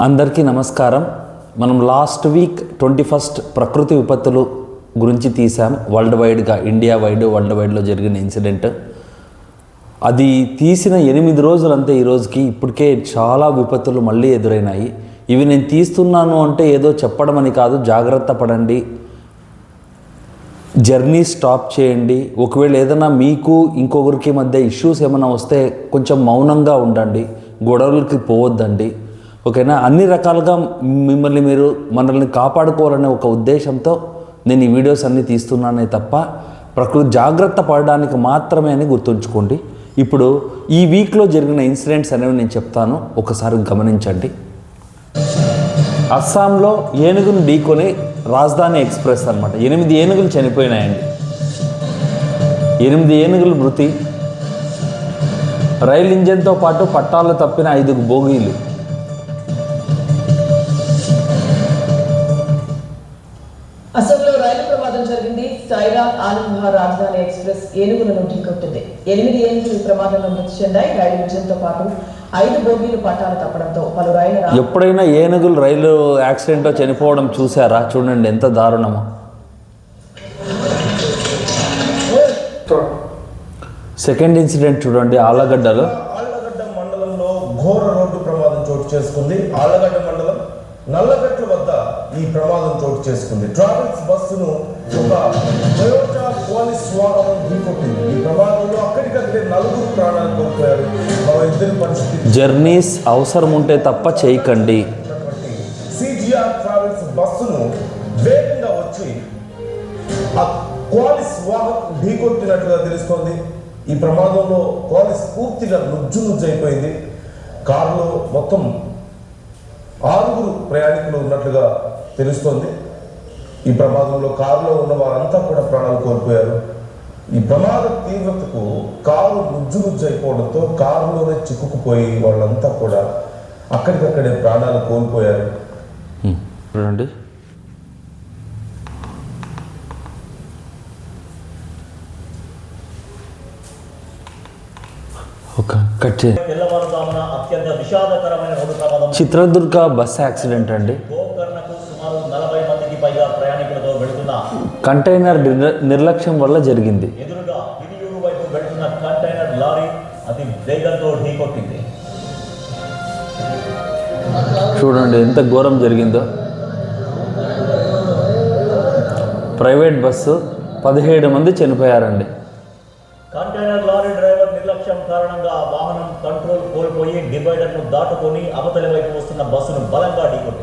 అందరికీ నమస్కారం. మనం లాస్ట్ వీక్ ట్వంటీ ఫస్ట్ ప్రకృతి విపత్తులు గురించి తీసాం వరల్డ్ వైడ్గా ఇండియా వైడ్ వరల్డ్ వైడ్లో జరిగిన ఇన్సిడెంట్. అది తీసిన ఎనిమిది రోజులు అంతే ఈ రోజుకి ఇప్పటికే చాలా విపత్తులు మళ్ళీ ఎదురైనాయి. ఇవి నేను తీస్తున్నాను అంటే ఏదో చెప్పడం అని కాదు. జాగ్రత్త పడండి. జర్నీ స్టాప్ చేయండి. ఒకవేళ ఏదైనా మీకు ఇంకొకరికి మధ్య ఇష్యూస్ ఏమైనా వస్తే కొంచెం మౌనంగా ఉండండి. గొడవలకి పోవద్దండి. ఓకేనా? అన్ని రకాలుగా మిమ్మల్ని మీరు మనల్ని కాపాడుకోవాలనే ఒక ఉద్దేశంతో నేను ఈ వీడియోస్ అన్నీ తీస్తున్నానే తప్ప ప్రకృతి జాగ్రత్త పడడానికి మాత్రమే అని గుర్తుంచుకోండి. ఇప్పుడు ఈ వీక్లో జరిగిన ఇన్సిడెంట్స్ అనేవి నేను చెప్తాను. ఒకసారి గమనించండి. అస్సాంలో ఏనుగును ఢీకొని రాజధాని ఎక్స్ప్రెస్ అన్నమాట. ఎనిమిది ఏనుగులు చనిపోయినాయండి. ఎనిమిది ఏనుగులు మృతి. రైలు ఇంజన్తో పాటు పట్టాలు తప్పిన ఐదు బోగీలు సైరా ఆనంద్ రాజధాని ఎక్స్ప్రెస్ ఏనుగులను ఢీకొట్టింది ఎనిమిది ఏనుగులు ఈ ప్రమాదంలో మృతి చెందాయి. రైలు ఇంజన్తో పాటు ఐదు బోగీలు పట్టాలు తప్పడంతో పలు రైలు ఎప్పుడైనా ఏనుగులు రైలు యాక్సిడెంట్లో చనిపోవడం చూసారా? చూడండి ఎంత దారుణమో. సెకండ్ ఇన్సిడెంట్ చూడండి ఆలగడ్డలో ఆళ్ళగడ్డ మండలంలో ఘోర రోడ్డు ప్రమాదం చోటు చేసుకుంది. ఆళ్ళగడ్డ మండలం నల్లగట్ల వద్ద ఈ ప్రమాదం చోటు చేసుకుంది. ట్రావెల్స్ బస్సును ఒక టొయోటా పోలీస్ వాహనం ఢీకొట్టింది ఈ ప్రమాదంలో అక్కడికక్కడే నలుగురు ప్రాణాలు కోల్పోయారు. మరో ఇద్దరి పరిస్థితి జర్నీస్ అవసరం ఉంటే తప్ప చేయకండి. సిజిఆర్ ట్రావెల్స్ బస్సును వేగంగా వచ్చి ఆ క్వాలిస్ వాహనం ఢీకొట్టినట్లుగా తెలుస్తోంది. ఈ ప్రమాదంలో క్వాలిస్ పూర్తిగా నుజ్జు నుజ్జు అయిపోయింది. కారులో మొత్తం ఆరుగురు ప్రయాణికులు ఉన్నట్లుగా తెలుస్తోంది. ఈ ప్రమాదంలో కారులో ఉన్న వారంతా కూడా ప్రాణాలు కోల్పోయారు. ఈ ప్రమాద తీవ్రతకు కారు నుజ్జు నుజ్జు అయిపోవడంతో కారులోనే చిక్కుకుపోయి వాళ్ళంతా కూడా అక్కడికక్కడే ప్రాణాలు కోల్పోయారు. చూడండి. ఒక కట్ చే తెల్లవారుజామున అత్యంత విషాదకరమైన రోడ్డు ప్రమాదం. చిత్రదుర్గ బస్ యాక్సిడెంట్ అండి గోకర్ణకు సుమారు నలభై మందికి పైగా ప్రయాణికులతో వెళుతున్న కంటైనర్ నిర్ల- నిర్లక్ష్యం వల్ల జరిగింది. ఎదురుగా వైపు వెళుతున్న కంటైనర్ లారీ వేగంతో ఢీకొట్టింది. చూడండి ఎంత ఘోరం జరిగిందో. ప్రైవేట్ బస్సు పదిహేడు మంది చనిపోయారండి. కంటైనర్ లారీ డ్రైవర్ నిర్లక్ష్యం కారణంగా వాహనం కంట్రోల్ కోల్పోయి డివైడర్ను దాటుకొని అవతలి వైపు వస్తున్న బస్సును బలంగా ఢీకొట్టింది.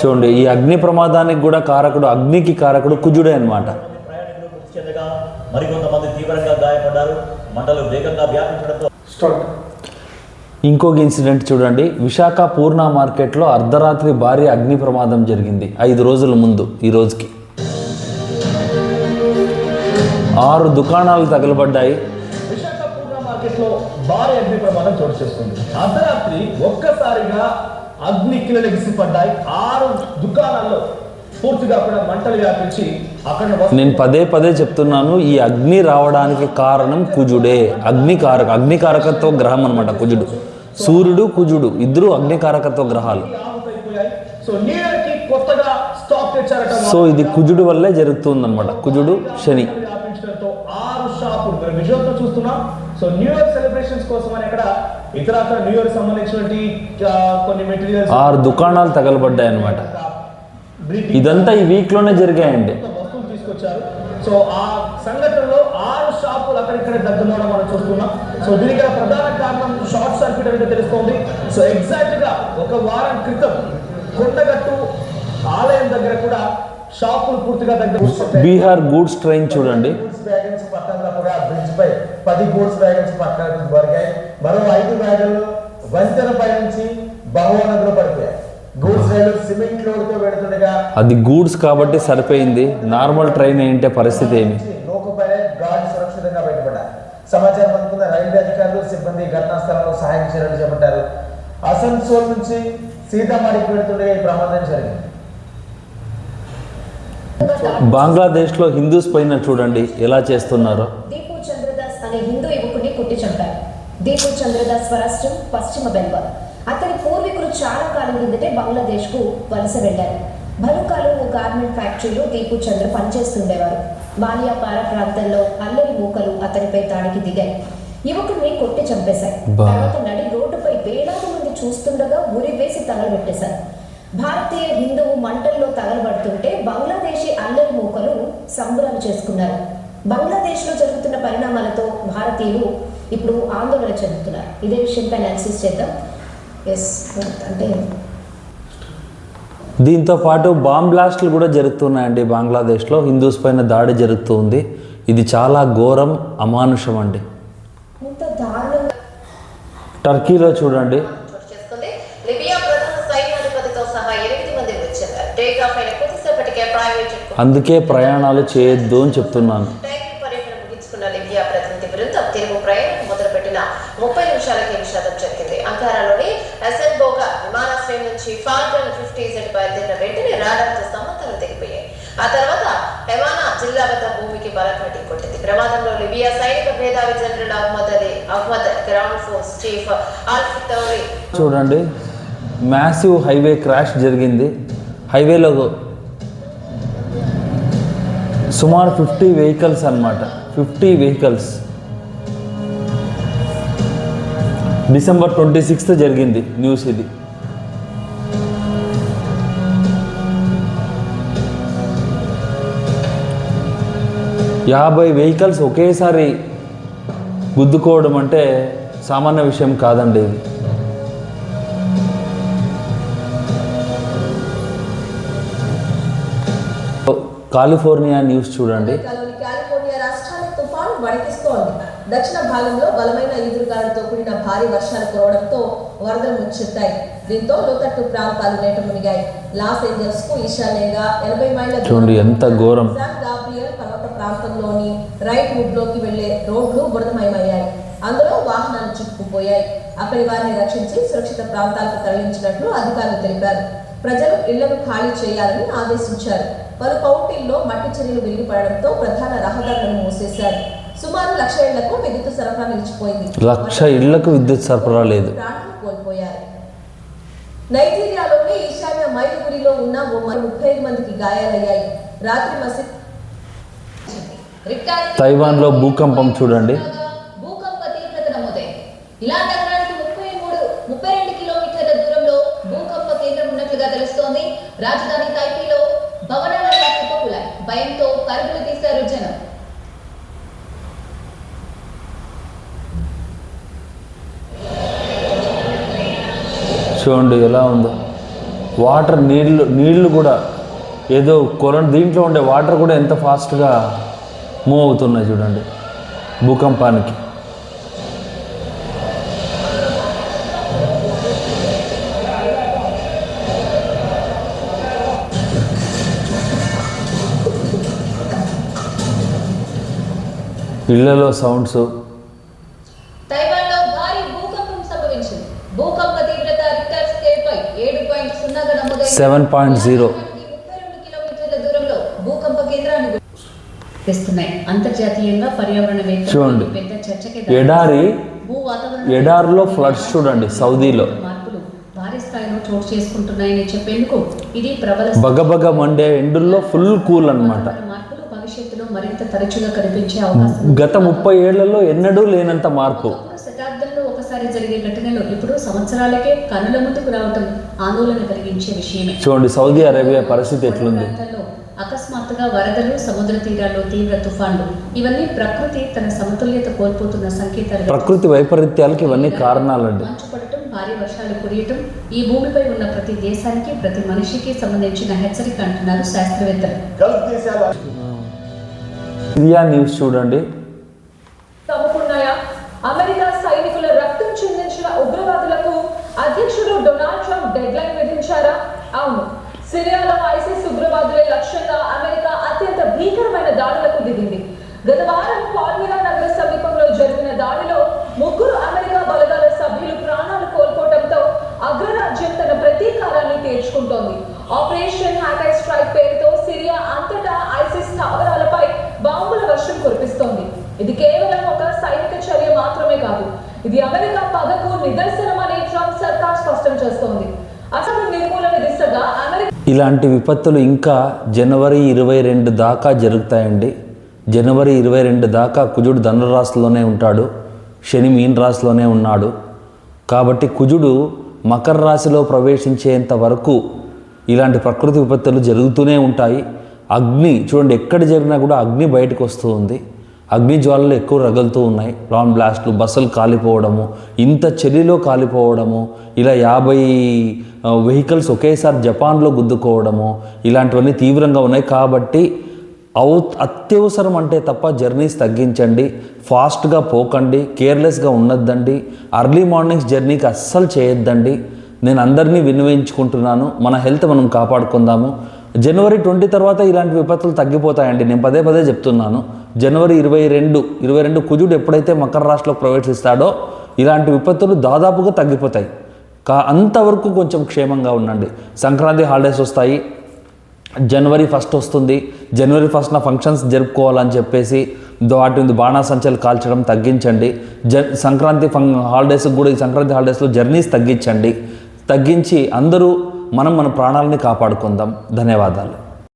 చూడండి ఈ అగ్ని ప్రమాదానికి కూడా కారకుడు అగ్నికి కారకుడు కుజుడే అన్నమాట. మంది ప్రయాణికులు మృతి చెందగా మరికొంతమంది తీవ్రంగా గాయపడ్డారు. మంటలు వేగంగా వ్యాపించడంతో ఇంకొక ఇన్సిడెంట్ చూడండి. విశాఖ పూర్ణ మార్కెట్లో అర్ధరాత్రి భారీ అగ్ని ప్రమాదం జరిగింది. ఐదు రోజుల ముందు ఈ రోజుకి. ఆరు దుకాణాలు తగలబడ్డాయి. భారీ అగ్ని ప్రమాదం చోటు చేసుకుంది. అర్ధరాత్రి ఒక్కసారిగా అగ్ని కిలలెగిసి పడ్డాయి ఆరు దుకాణాల్లో పూర్తిగా కూడా మంటలు వ్యాపించి అక్కడ నేను పదే పదే చెప్తున్నాను ఈ అగ్ని రావడానికి కారణం కుజుడే. అగ్నికారక అగ్నికారకత్వ గ్రహం అనమాట కుజుడు. సూర్యుడు కుజుడు ఇద్దరు అగ్నికారకత్వ గ్రహాలు. సో ఇది కుజుడు వల్లే జరుగుతుందన్నమాట. కుజుడు శని. ఆరు షాపులు. చూస్తున్నాం. సో న్యూ ఇయర్ సెలబ్రేషన్స్ కోసం అని ఇక్కడ ఇతర న్యూ ఇయర్ సంబంధించినటువంటి కొన్ని మెటీరియల్స్ ఆరు దుకాణాలు తగలబడ్డాయి అనమాట ఇదంతా ఈ వీక్లోనే జరిగాయండి. వస్తువులు తీసుకొచ్చారు. సో ఆ సంఘటనలో ఆరు షాపులు అక్కడిక్కడ దగ్గరలో మనం చూస్తున్నాం. సో దీనికి ప్రధాన కారణం షార్ట్ సర్క్యూట్ అనేది తెలుస్తోంది. సో ఎగ్జాక్ట్గా ఒక వారం క్రితం కొండగట్టు ఆలయం దగ్గర కూడా షాపులు పూర్తిగా దగ్గర బీహార్ గూడ్స్ ట్రైన్ చూడండి గూడ్స్ వ్యాగన్స్ పక్కన తప్పగా బ్రిడ్జ్ పై పది గూడ్స్ వ్యాగన్స్ పక్కన దొరికాయి మరో ఐదు వ్యాగన్లు వంతెన పై నుంచి బహువా నదిలో పడిపోయాయి. గూడ్స్ రైలు సిమెంట్ లోడ్తో వెళుతుండగా అది గూడ్స్ కాబట్టి సరిపోయింది. నార్మల్ ట్రైన్ ఏంటే పరిస్థితి ఏమి? సురక్షితంగా బయటపడ్డారు సమాచారం అందుకున్న రైల్వే అధికారులు సిబ్బంది ఘటనా స్థలంలో సహాయం చర్యలు చేపట్టారు అసన్సోల్ నుంచి సీతామాడికి వెళుతుండగా ఈ ప్రమాదం జరిగింది. బంగ్లాదేశ్లో హిందూస్ పైన చూడండి ఎలా చేస్తున్నారో. అనే హిందూ యువకుడిని కుట్టి చంపారు. దీపు చంద్రదాస్ స్వరాష్ట్రం పశ్చిమ బెంగాల్. అతని పూర్వీకులు చాలా కాలం కిందటే బంగ్లాదేశ్కు వలస వెళ్ళారు భలుకాలు ఓ గార్మెంట్ ఫ్యాక్టరీలో దీపు చంద్ర పనిచేస్తుండేవారు. బాలియాపార ప్రాంతంలో అల్లరి మూకలు అతనిపై దాడికి దిగాయి. యువకుడిని కొట్టి చంపేశారు. తర్వాత నడి రోడ్డుపై వేలాది మంది చూస్తుండగా ఉరి వేసి తగలబెట్టేశారు భారతీయ హిందువు మంటల్లో తగలబడుతుంటే బంగ్లాదేశీ అల్లరి మూకలు సంబరాలు చేసుకున్నారు. బంగ్లాదేశ్లో జరుగుతున్న పరిణామాలతో భారతీయులు ఇప్పుడు ఆందోళన చెందుతున్నారు. ఇదే విషయంపై అనాలిసిస్ చేద్దాం. ఎస్ అంటే దీంతో పాటు బాంబ్ బ్లాస్ట్లు కూడా జరుగుతున్నాయండి బంగ్లాదేశ్లో. హిందూస్ పైన దాడి జరుగుతుంది. ఇది చాలా ఘోరం అమానుషం అండి. టర్కీలో చూడండి. అందుకే ప్రయాణాలు చేయొద్దు అని చెప్తున్నాను. ముప్పై నిమిషాలకి నిషేధం జరిగింది అంకారాలోని ఎసెన్బోగా విమానాశ్రయం నుంచి ఫాల్కన్ ఫిఫ్టీ జెట్ బయలుదేరిన వెంటనే రాడార్తో సమాంతరం తెగిపోయాయి. ఆ తర్వాత హెమానా జిల్లా వద్ద భూమికి బలంగా కొట్టింది. ప్రమాదంలో లిబియా సైనిక మేధావి general Ahmed Ali Ahmed ground force chief ఆల్ఫ్ తౌరి. చూడండి మ్యాసివ్ హైవే క్రాష్ జరిగింది. హైవేలో సుమారు ఫిఫ్టీ వెహికల్స్ అన్నమాట. Fifty vehicles. December twenty sixth జరిగింది న్యూస్ ఇది. యాభై వెహికల్స్ ఒకేసారి గుద్దుకోవడం అంటే సామాన్య విషయం కాదండి ఇది. కాలిఫోర్నియా న్యూస్ చూడండి. దక్షిణ భాగంలో బలమైన ఈదురుగాలతో కూడిన భారీ వర్షాలు కురవడంతో వరదలు ముచ్చెత్తాయి దీంతో లోతట్టు ప్రాంతాలు నేట మునిగాయి. లాస్ ఏంజల్స్కు ఈశాన్యంగా ఎనభై మైళ్ళ చూడండి ఎంత ఘోరం. గాబ్రియల్ పర్వత ప్రాంతంలోని రైట్ వుడ్లోకి వెళ్ళే రోడ్లు బురదమయమయ్యాయి. అందులో వాహనాలు చిక్కుకుపోయాయి. అక్కడి వారిని రక్షించి సురక్షిత ప్రాంతాలకు తరలించినట్లు అధికారులు తెలిపారు. ప్రజలు ఇళ్ళను ఖాళీ చేయాలని ఆదేశించారు. పలు కౌంటీల్లో మట్టి చర్యలు విరిగిపడడంతో ప్రధాన రహదారులను మూసేశారు. సుమారు లక్ష ఇళ్ళకు విద్యుత్ సరఫరా నిలిచిపోయింది. లక్ష ఇళ్ళకు విద్యుత్ సరఫరా లేదు. కోల్పోయారు. నైజీరియాలోని ఈశాన్య మైలుగురిలో ఉన్న ఓ మరో ముప్పై ఐదు మందికి గాయాలయ్యాయి. రాత్రి మసీద్ తైవాన్లో భూకంపం చూడండి. భూకంప తీవ్రత నమోదైంది ఇలా నగరానికి ముప్పై మూడు ముప్పై రెండు కిలోమీటర్ల దూరంలో భూకంప కేంద్రం ఉన్నట్లుగా తెలుస్తోంది. రాజధాని చూడండి ఎలా ఉందో. వాటర్ నీళ్ళు నీళ్ళు కూడా ఏదో కొల దీంట్లో ఉండే వాటర్ కూడా ఎంత ఫాస్ట్గా మూవ్ అవుతున్నాయి చూడండి భూకంపానికి. ఇళ్ళలో సౌండ్స్. భూకంపం భూకంప కేంద్రాన్ని తెస్తున్నాయి. అంతర్జాతీయంగా చూడండి. ఎడారి ఎడారిలో ఫ్లడ్స్ చూడండి సౌదీలో. బగబగ మండే ఎండుల్లో ఫుల్ కూల్ ఉంది. గత ముప్పై ఏళ్ళలో ఎన్నడూ లేనంత మార్పు. సంవత్సరాలకే కనుల ముందుకు రావటం ఆందోళన కలిగించే విషయమే. చూడండి సౌదీ అరేబియా పరిస్థితి ఎట్లుంది? అకస్మాత్తుగా వరదలు సముద్ర తీరాల్లో తీవ్ర తుఫాన్లు ఇవన్నీ ప్రకృతి తన సమతుల్యత కోల్పోతున్న సంకేతాలు. ప్రకృతి వైపరీత్యాలకి ఇవన్నీ కారణాలండి. భారీ వర్షాలు కురియటం ఈ భూమిపై ఉన్న ప్రతి దేశానికి ప్రతి మనిషికి సంబంధించిన హెచ్చరిక అంటున్నారు శాస్త్రవేత్తలు. న్యూస్ చూడండి. అవును. సిరియాలో ఐసిస్ ఉగ్రవాదులే లక్ష్యంగా అమెరికా అత్యంత భీకరమైన దాడులకు దిగింది. గత వారం పాల్మిరా నగర సమీపంలో జరిగిన దాడిలో ముగ్గురు అమెరికా బలగాల సభ్యులు ప్రాణాలు కోల్పోవడంతో అగ్రరాజ్యం తన ప్రతీకారాన్ని తీర్చుకుంటోంది. ఆపరేషన్ హ్యాటై స్ట్రైక్ పేరుతో సిరియా అంతటా ఐసిస్ స్థావరాలపై బాంబుల వర్షం కురిపిస్తోంది. ఇది కేవలం ఒక సైనిక చర్య మాత్రమే కాదు. ఇది అమెరికా పగకు నిదర్శనమని ట్రంప్ సర్కార్ స్పష్టం చేస్తోంది. అసలు ఇలాంటి విపత్తులు ఇంకా జనవరి ఇరవై రెండు దాకా జరుగుతాయండి. జనవరి ఇరవై రెండు దాకా కుజుడు ధనురాశిలోనే ఉంటాడు. శని మీన రాశిలోనే ఉన్నాడు. కాబట్టి కుజుడు మకర రాశిలో ప్రవేశించేంత వరకు ఇలాంటి ప్రకృతి విపత్తులు జరుగుతూనే ఉంటాయి. అగ్ని చూడండి ఎక్కడ జరిగినా కూడా అగ్ని బయటకు ఉంది. అగ్నిజ్వాలలు అగ్ని జ్వాలలు ఎక్కువ రగులుతూ ఉన్నాయి. లాంగ్ బ్లాస్ట్లు బస్సులు కాలిపోవడము ఇంత చలిలో కాలిపోవడము ఇలా యాభై వెహికల్స్ ఒకేసారి జపాన్లో గుద్దుకోవడము ఇలాంటివన్నీ తీవ్రంగా ఉన్నాయి. కాబట్టి అవు అత్యవసరం అంటే తప్ప జర్నీస్ తగ్గించండి. ఫాస్ట్గా పోకండి కేర్లెస్గా ఉండొద్దండి. అర్లీ మార్నింగ్స్ జర్నీకి అస్సలు చేయొద్దండి. నేను అందరినీ వినియోగించుకుంటున్నాను మన హెల్త్ మనం కాపాడుకుందాము. జనవరి ట్వంటీ తర్వాత ఇలాంటి విపత్తులు తగ్గిపోతాయండి. నేను పదే పదే చెప్తున్నాను. జనవరి ఇరవై రెండు ఇరవై రెండు కుజుడు ఎప్పుడైతే మకర రాశిలో ప్రవేశిస్తాడో ఇలాంటి విపత్తులు దాదాపుగా తగ్గిపోతాయి. కా అంతవరకు కొంచెం క్షేమంగా ఉండండి. సంక్రాంతి హాలిడేస్ వస్తాయి. జనవరి ఫస్ట్ వస్తుంది. జనవరి ఫస్ట్న ఫంక్షన్స్ జరుపుకోవాలని చెప్పేసి వాటి బాణాసంచలు కాల్చడం తగ్గించండి. జ సంక్రాంతి ఫం హాలిడేస్కి కూడా ఈ సంక్రాంతి హాలిడేస్లో జర్నీస్ తగ్గించండి. తగ్గించి అందరూ మనం మన ప్రాణాలని కాపాడుకుందాం. ధన్యవాదాలు.